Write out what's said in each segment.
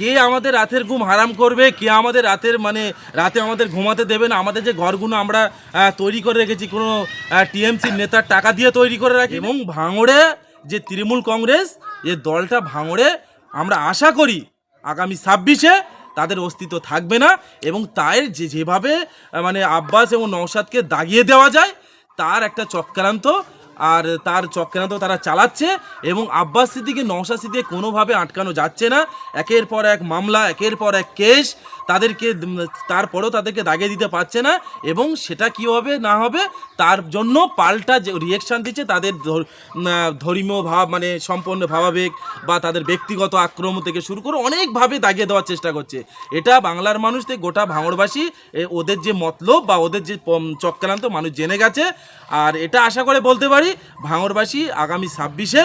কে আমাদের রাতের ঘুম হারাম করবে? কে আমাদের রাতের মানে রাতে আমাদের ঘুমাতে দেবে না? আমাদের যে ঘরগুলো আমরা তৈরি করে রেখেছি, কোনো টিএমসির নেতার টাকা দিয়ে তৈরি করে রাখি। এবং ভাঙড়ে যে তৃণমূল কংগ্রেস, যে দলটা ভাঙড়ে, আমরা আশা করি আগামী ছাব্বিশে তাদের অস্তিত্ব থাকবে না। এবং তাই যে যেভাবে মানে আব্বাস এবং নওশাদকে দাগিয়ে দেওয়া যায়, তার একটা চক্রান্ত আর তার চক্রান্ত তারা চালাচ্ছে এবং আব্বাস সিদ্দিকে নওশাদ সিদ্দিকে কোনোভাবে আটকানো যাচ্ছে না। একের পর এক মামলা, একের পর এক কেস। তাদেরকে তারপরেও তাদেরকে দাগিয়ে দিতে পারছে না এবং সেটা কী হবে, না হবে, তার জন্য পাল্টা যে রিয়েকশান দিচ্ছে তাদের ধর- ধর্মীয় ভাব মানে সম্পন্ন ভাবাবেগ বা তাদের ব্যক্তিগত আক্রমণ থেকে শুরু করে অনেকভাবে দাগিয়ে দেওয়ার চেষ্টা করছে। এটা বাংলার মানুষ থেকে গোটা ভাঙড়বাসী ওদের যে মতলব বা ওদের যে চক্রান্ত মানুষ জেনে গেছে। আর এটা আশা করে বলতে পারি ভাঙড়বাসী আগামী ছাব্বিশে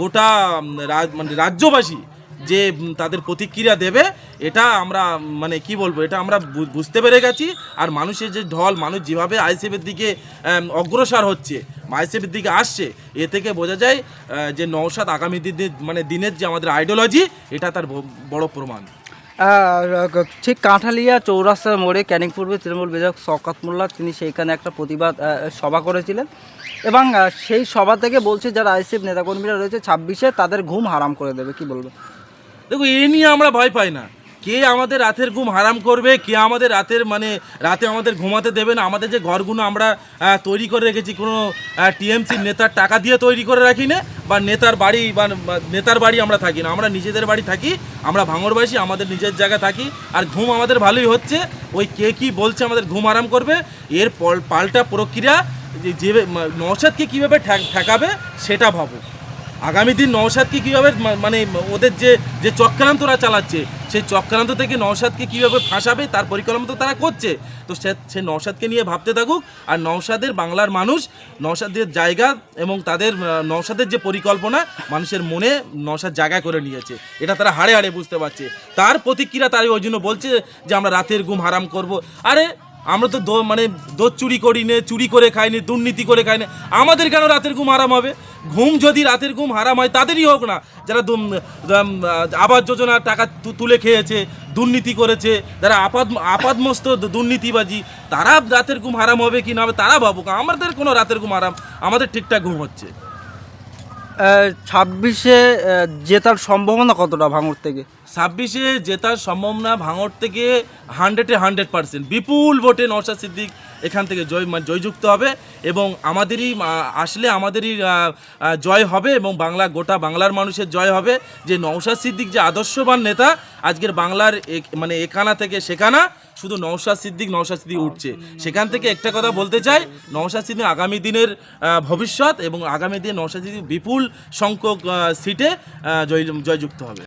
গোটা মানে রাজ্যবাসী যে তাদের প্রতিক্রিয়া দেবে, এটা আমরা মানে কি বলব, এটা আমরা বুঝতে পেরে গেছি। আর মানুষের যে ঢল, মানুষ যেভাবে আইসিএফের দিকে অগ্রসর হচ্ছে আইসিএফের দিকে আসছে, এ থেকে বোঝা যায় যে নওশাদ আগামী দিনে মানে দিনের যে আমাদের আইডিওলজি এটা তার বড় প্রমাণ। ঠিক কাঁঠালিয়া চৌরাস্তার মোড়ে ক্যানিং পূর্বে তৃণমূল বিধায়ক শকাত মোল্লা, তিনি সেইখানে একটা প্রতিবাদ সভা করেছিলেন। এবং সেই সভা থেকে বলছে যারা আইসিএফ নেতাকর্মীরা রয়েছে ছাব্বিশে তাদের ঘুম হারাম করে দেবে, কি বলব দেখো এ নিয়ে আমরা ভয় পাই না। কে আমাদের রাতের ঘুম হারাম করবে? কে আমাদের রাতের মানে রাতে আমাদের ঘুমাতে দেবে না? আমাদের যে ঘরগুলো আমরা তৈরি করে রেখেছি, কোনো টিএমসির নেতার টাকা দিয়ে তৈরি করে রাখি না, বা নেতার বাড়ি, বা নেতার বাড়ি আমরা থাকি না। আমরা নিজেদের বাড়ি থাকি, আমরা ভাঙরবাসী আমাদের নিজের জায়গা থাকি, আর ঘুম আমাদের ভালোই হচ্ছে। ওই কে কি বলছে আমাদের ঘুম আরাম করবে? এর পাল্টা প্রক্রিয়া, যে- নৌসাদকে কীভাবে ঠেক- ঠেকাবে সেটা ভাবো। আগামী দিন নওশাদকে কীভাবে মানে ওদের যে যে চক্রান্তরা চালাচ্ছে সেই চক্রান্ত থেকে নওশাদকে কীভাবে ফাঁসাবে, তার পরিকল্পনা তো তারা করছে। তো সে সে নওশাদকে নিয়ে ভাবতে থাকুক, আর নওশাদের বাংলার মানুষ, নওশাদের জায়গা এবং তাদের নওশাদের যে পরিকল্পনা, মানুষের মনে নওশাদ জায়গা করে নিয়েছে। এটা তারা হাড়ে হাড়ে বুঝতে পারছে। তার প্রতিক্রিয়া তাই ওই জন্য বলছে যে, আমরা রাতের ঘুম হারাম করব। আরে, আমরা তো মানে দোধ চুরি করি নে চুরি করে খাইনি, দুর্নীতি করে খাইনি। আমাদের কেন রাতের ঘুম হারাম হবে? ঘুম যদি রাতের ঘুম হারাম হয় তাদেরই হোক না। যারা আবাস যোজনার টাকা তুলে খেয়েছে দুর্নীতি করেছে যারা আপাদ আপাদমস্ত দুর্নীতিবাজি তারা রাতের ঘুম হারাম হবে কি না হবে তারা ভাবুক। আমাদের কোনো রাতের ঘুম হারাম আমাদের ঠিকঠাক ঘুম হচ্ছে। ছাব্বিশে জেতার সম্ভাবনা কতটা ভাঙর থেকে? ছাব্বিশে জেতার সম্ভাবনা ভাঙর থেকে হান্ড্রেডে হান্ড্রেড পার্সেন্ট বিপুল ভোটে নওশাদ সিদ্দিক এখান থেকে জয় জয়যুক্ত হবে এবং আমাদেরই আসলে আমাদেরই জয় হবে এবং বাংলা, গোটা বাংলার মানুষের জয় হবে। যে নওশাদ সিদ্দিক যে আদর্শবান নেতা, আজকের বাংলার মানে এখানা থেকে সেখানা শুধু নওশাদ সিদ্দিক নওশাদ সিদ্দিক উঠছে। সেখান থেকে একটা কথা বলতে চাই, নওশাদ সিদ্দিক আগামী দিনের ভবিষ্যৎ এবং আগামী দিনে নওশাদ সিদ্দিক বিপুল সংখ্যক সিটে জয়, জয়যুক্ত হবে।